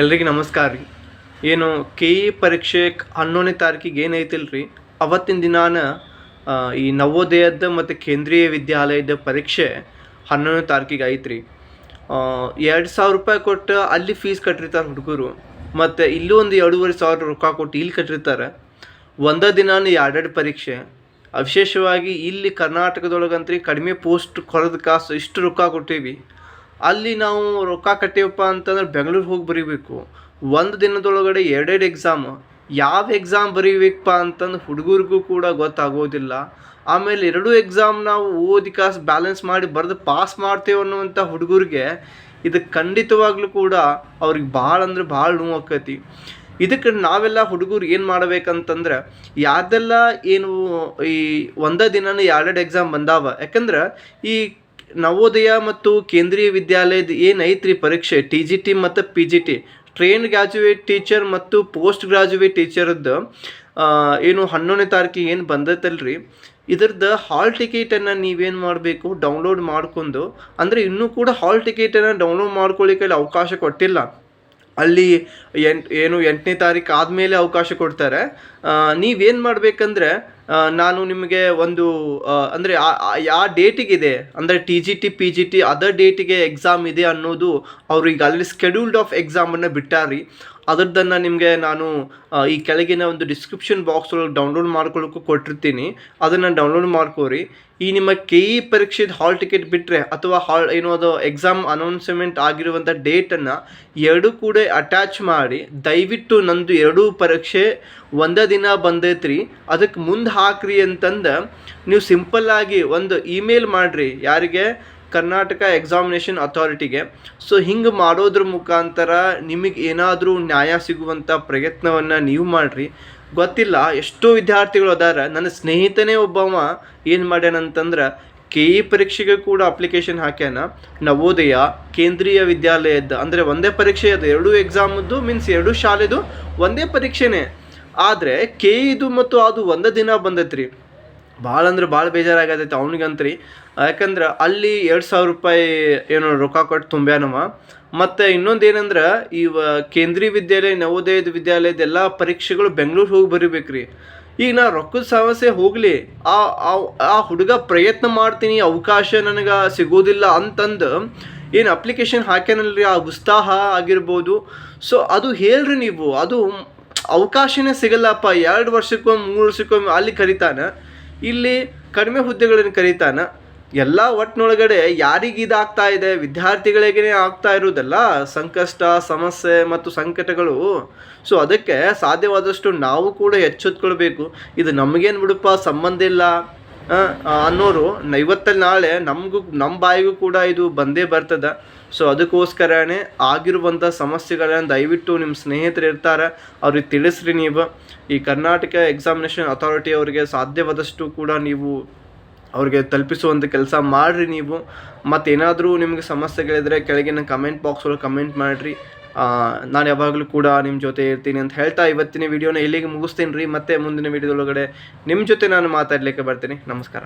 ಎಲ್ರಿಗೂ ನಮಸ್ಕಾರ ರೀ. ಏನು ಕೆ ಇ ಪರೀಕ್ಷೆ ಹನ್ನೊಂದನೇ ತಾರೀಕಿಗೆ ಏನೈತಿಲ್ಲ ರೀ ಅವತ್ತಿನ ದಿನಾನ ಈ ನವೋದಯದ ಮತ್ತು ಕೇಂದ್ರೀಯ ವಿದ್ಯಾಲಯದ ಪರೀಕ್ಷೆ ಹನ್ನೊಂದನೇ ತಾರೀಕಿಗೆ ಐತ್ರಿ. ಎರಡು ಸಾವಿರ ರೂಪಾಯಿ ಕೊಟ್ಟು ಅಲ್ಲಿ ಫೀಸ್ ಕಟ್ಟಿರ್ತಾರೆ ಹುಡುಗರು. ಮತ್ತು ಇಲ್ಲೂ ಒಂದು ಎರಡೂವರೆ ಸಾವಿರ ರೊಕ್ಕ ಕೊಟ್ಟು ಇಲ್ಲಿ ಕಟ್ಟಿರ್ತಾರೆ. ಒಂದೇ ದಿನಾನು ಎರಡೆರಡು ಪರೀಕ್ಷೆ. ವಿಶೇಷವಾಗಿ ಇಲ್ಲಿ ಕರ್ನಾಟಕದೊಳಗಂತ್ರಿ ಕಡಿಮೆ ಪೋಸ್ಟ್ ಕೊರದ ಕಾಸು ಇಷ್ಟು ರೊಕ್ಕ ಕೊಟ್ಟೀವಿ. ಅಲ್ಲಿ ನಾವು ರೊಕ್ಕ ಕಟ್ಟೀವಪ್ಪ ಅಂತಂದ್ರೆ ಬೆಂಗಳೂರಿಗೆ ಹೋಗಿ ಬರೀಬೇಕು. ಒಂದು ದಿನದೊಳಗಡೆ ಎರಡೆರಡು ಎಕ್ಸಾಮ್ ಯಾವ ಎಕ್ಸಾಮ್ ಬರೀಬೇಕಪ್ಪ ಅಂತಂದು ಹುಡುಗರಿಗೂ ಕೂಡ ಗೊತ್ತಾಗೋದಿಲ್ಲ. ಆಮೇಲೆ ಎರಡೂ ಎಕ್ಸಾಮ್ ನಾವು ಓದಿ ಕಾಸು ಬ್ಯಾಲೆನ್ಸ್ ಮಾಡಿ ಬರೆದು ಪಾಸ್ ಮಾಡ್ತೇವೆ ಅನ್ನುವಂಥ ಹುಡುಗರಿಗೆ ಇದು ಖಂಡಿತವಾಗ್ಲೂ ಕೂಡ ಅವ್ರಿಗೆ ಭಾಳ ಅಂದ್ರೆ ಭಾಳ ನೋವು ಆಕತಿ. ಇದಕ್ಕೆ ನಾವೆಲ್ಲ ಹುಡುಗರು ಏನು ಮಾಡ್ಬೇಕಂತಂದ್ರೆ ಯಾರ್ದೆಲ್ಲ ಏನು ಈ ಒಂದೇ ದಿನನೂ ಎರಡೆರಡು ಎಕ್ಸಾಮ್ ಬಂದಾವ. ಯಾಕಂದ್ರೆ ಈ ನವೋದಯ ಮತ್ತು ಕೇಂದ್ರೀಯ ವಿದ್ಯಾಲಯದ ಏನು ಐತ್ರಿ ಪರೀಕ್ಷೆ ಟಿ ಜಿ ಟಿ ಮತ್ತು P G T trained graduate teacher ಮತ್ತು ಪೋಸ್ಟ್ ಗ್ರಾಜುಯೇಟ್ ಟೀಚರ್ದು ಏನು ಹನ್ನೊಂದನೇ ತಾರೀಕಿಗೆ ಏನು ಬಂದೈತಲ್ರಿ. ಇದ್ರದ್ದು ಹಾಲ್ ಟಿಕೆಟನ್ನು ನೀವೇನು ಮಾಡಬೇಕು? ಡೌನ್ಲೋಡ್ ಮಾಡ್ಕೊಂಡು, ಅಂದರೆ ಇನ್ನೂ ಕೂಡ ಹಾಲ್ ಟಿಕೆಟನ್ನು ಡೌನ್ಲೋಡ್ ಮಾಡ್ಕೊಳ್ಳಿಕ್ಕೆ ಅಲ್ಲಿ ಅವಕಾಶ ಕೊಟ್ಟಿಲ್ಲ. ಅಲ್ಲಿ ಎಂಟು, ಏನು ಎಂಟನೇ ತಾರೀಕು ಆದಮೇಲೆ ಅವಕಾಶ ಕೊಡ್ತಾರೆ. ನೀವೇನು ಮಾಡಬೇಕಂದ್ರೆ ನಾನು ನಿಮಗೆ ಒಂದು ಅಂದರೆ ಯಾವ ಡೇಟಿಗಿದೆ, ಅಂದರೆ T G T, P G T, other ಡೇಟಿಗೆ ಎಕ್ಸಾಮ್ ಇದೆ ಅನ್ನೋದು ಅವ್ರಿಗೆ ಅಲ್ಲಿ ಸ್ಕೆಡ್ಯೂಲ್ಡ್ ಆಫ್ ಎಕ್ಸಾಮನ್ನು ಬಿಟ್ಟಾರಿ. ಅದರದನ್ನು ನಿಮಗೆ ನಾನು ಈ ಕೆಳಗಿನ ಒಂದು ಡಿಸ್ಕ್ರಿಪ್ಷನ್ ಬಾಕ್ಸ್ ಒಳಗೆ ಡೌನ್ಲೋಡ್ ಮಾಡ್ಕೊಳ್ಳೋಕ್ಕೂ ಕೊಟ್ಟಿರ್ತೀನಿ. ಅದನ್ನು ಡೌನ್ಲೋಡ್ ಮಾಡ್ಕೋರಿ. ಈ ನಿಮ್ಮ ಕೆ ಇ ಪರೀಕ್ಷೆದ ಹಾಲ್ ಟಿಕೆಟ್ ಬಿಟ್ಟರೆ ಅಥವಾ ಹಾಲ್ ಏನೋ ಅದು ಎಕ್ಸಾಮ್ ಅನೌನ್ಸ್ಮೆಂಟ್ ಆಗಿರುವಂಥ ಡೇಟನ್ನು ಎರಡೂ ಕೂಡ ಅಟ್ಯಾಚ್ ಮಾಡಿ, ದಯವಿಟ್ಟು ನಂದು ಎರಡೂ ಪರೀಕ್ಷೆ ಒಂದೇ ದಿನ ಬಂದೈತ್ರಿ ಅದಕ್ಕೆ ಮುಂದೆ ಹಾಕ್ರಿ ಅಂತಂದು ನೀವು ಸಿಂಪಲ್ಲಾಗಿ ಒಂದು ಇಮೇಲ್ ಮಾಡಿರಿ ಯಾರಿಗೆ? ಕರ್ನಾಟಕ ಎಕ್ಸಾಮಿನೇಷನ್ ಅಥಾರಿಟಿಗೆ ಸೊ ಹಿಂಗೆ ಮಾಡೋದ್ರ ಮುಖಾಂತರ ನಿಮಗೆ ಏನಾದರೂ ನ್ಯಾಯ ಸಿಗುವಂಥ ಪ್ರಯತ್ನವನ್ನು ನೀವು ಮಾಡಿರಿ. ಗೊತ್ತಿಲ್ಲ, ಎಷ್ಟೋ ವಿದ್ಯಾರ್ಥಿಗಳು ಅದಾರ, ನನ್ನ ಸ್ನೇಹಿತನೇ ಒಬ್ಬವ ಏನು ಮಾಡ್ಯಾನಂತಂದ್ರೆ ಕೆ ಇ ಪರೀಕ್ಷೆಗೆ ಕೂಡ ಅಪ್ಲಿಕೇಶನ್ ಹಾಕ್ಯಾನ. ನವೋದಯ, ಕೇಂದ್ರೀಯ ವಿದ್ಯಾಲಯದ ಅಂದರೆ ಒಂದೇ ಪರೀಕ್ಷೆ ಅದು, ಎರಡೂ ಎಕ್ಸಾಮದ್ದು ಮೀನ್ಸ್ ಎರಡೂ ಶಾಲೆದು, ಒಂದೇ ಪರೀಕ್ಷೆನೇ. ಆದರೆ ಕೆ ಮತ್ತು ಅದು ಒಂದೇ ದಿನ ಬಂದೈತ್ರಿ. ಭಾಳ ಅಂದ್ರೆ ಭಾಳ ಬೇಜಾರಾಗತೈತೆ ಅವನಿಗಂತ್ರಿ. ಯಾಕಂದ್ರೆ ಅಲ್ಲಿ ಎರಡು ಸಾವಿರ ರೂಪಾಯಿ ಏನೋ ರೊಕ್ಕ ಕೊಟ್ಟು ತುಂಬ್ಯಾನವ. ಮತ್ತು ಇನ್ನೊಂದು ಏನಂದ್ರೆ ಈ ಕೇಂದ್ರೀಯ ವಿದ್ಯಾಲಯ, ನವೋದಯದ ವಿದ್ಯಾಲಯದ ಎಲ್ಲ ಪರೀಕ್ಷೆಗಳು ಬೆಂಗಳೂರು ಹೋಗಿ ಬರೀಬೇಕ್ರಿ. ಈಗ ನಾ ರೊಕ್ಕದ ಸಮಸ್ಯೆ ಹೋಗಲಿ, ಆ- ಆ ಹುಡುಗ ಪ್ರಯತ್ನ ಮಾಡ್ತೀನಿ, ಅವಕಾಶ ನನಗೆ ಸಿಗೋದಿಲ್ಲ ಅಂತಂದು ಏನು ಅಪ್ಲಿಕೇಶನ್ ಹಾಕ್ಯಾನಲ್ರಿ? ಆ ಉತ್ಸಾಹ ಆಗಿರ್ಬೋದು. ಸೊ ಅದು ಹೇಳ್ರಿ ನೀವು, ಅದು ಅವಕಾಶನೇ ಸಿಗಲ್ಲಪ್ಪ. ಎರಡು ವರ್ಷಕ್ಕೊಮ್ಮೆ, ಮೂರು ವರ್ಷಕ್ಕೊಮ್ಮೆ ಅಲ್ಲಿ ಕರಿತಾನ. ಇಲ್ಲಿ ಕಡಿಮೆ ಹುದ್ದೆಗಳನ್ನು ಕರೀತಾನ. ಎಲ್ಲ ಒಟ್ಟಿನೊಳಗಡೆ ಯಾರಿಗೆ ಇದಾಗ್ತಾ ಇದೆ ವಿದ್ಯಾರ್ಥಿಗಳಿಗೆ ಆಗ್ತಾ ಇರುವುದಲ್ಲ, ಸಂಕಷ್ಟ, ಸಮಸ್ಯೆ ಮತ್ತು ಸಂಕಟಗಳು. ಸೊ ಅದಕ್ಕೆ ಸಾಧ್ಯವಾದಷ್ಟು ನಾವು ಕೂಡ ಎಚ್ಚೆತ್ಕೊಳ್ಬೇಕು. ಇದು ನಮಗೇನು ಬಿಡಪ್ಪ, ಸಂಬಂಧ ಇಲ್ಲ. ಅನ್ನೋರು ಇವತ್ತಲ್ಲಿ ನಾಳೆ ನಮಗೂ ನಮ್ಮ ಬಾಯಿಗೂ ಕೂಡ ಇದು ಬಂದೇ ಬರ್ತದೆ. ಸೊ ಅದಕ್ಕೋಸ್ಕರನೇ ಆಗಿರುವಂಥ ಸಮಸ್ಯೆಗಳನ್ನು ದಯವಿಟ್ಟು ನಿಮ್ಮ ಸ್ನೇಹಿತರು ಇರ್ತಾರೆ, ಅವ್ರಿಗೆ ತಿಳಿಸ್ರಿ ನೀವು. ಈ ಕರ್ನಾಟಕ ಎಕ್ಸಾಮಿನೇಷನ್ ಅಥಾರಿಟಿ ಅವರಿಗೆ ಸಾಧ್ಯವಾದಷ್ಟು ಕೂಡ ನೀವು ಅವ್ರಿಗೆ ತಲುಪಿಸುವಂಥ ಕೆಲಸ ಮಾಡಿರಿ ನೀವು. ಮತ್ತೇನಾದರೂ ನಿಮಗೆ ಸಮಸ್ಯೆಗಳಿದ್ರೆ ಕೆಳಗಿನ ಕಮೆಂಟ್ ಬಾಕ್ಸ್ ಒಳಗೆ ಕಮೆಂಟ್ ಮಾಡಿರಿ. ನಾನು ಯಾವಾಗಲೂ ಕೂಡ ನಿಮ್ಮ ಜೊತೆ ಇರ್ತೀನಿ ಅಂತ ಹೇಳ್ತಾ ಇವತ್ತಿನ ವಿಡಿಯೋನ ಇಲ್ಲಿಗೆ ಮುಗಿಸ್ತೀನಿ ರೀ. ಮತ್ತೆ ಮುಂದಿನ ವಿಡಿಯೋದೊಳಗಡೆ ನಿಮ್ಮ ಜೊತೆ ನಾನು ಮಾತಾಡಲಿಕ್ಕೆ ಬರ್ತೀನಿ. ನಮಸ್ಕಾರ.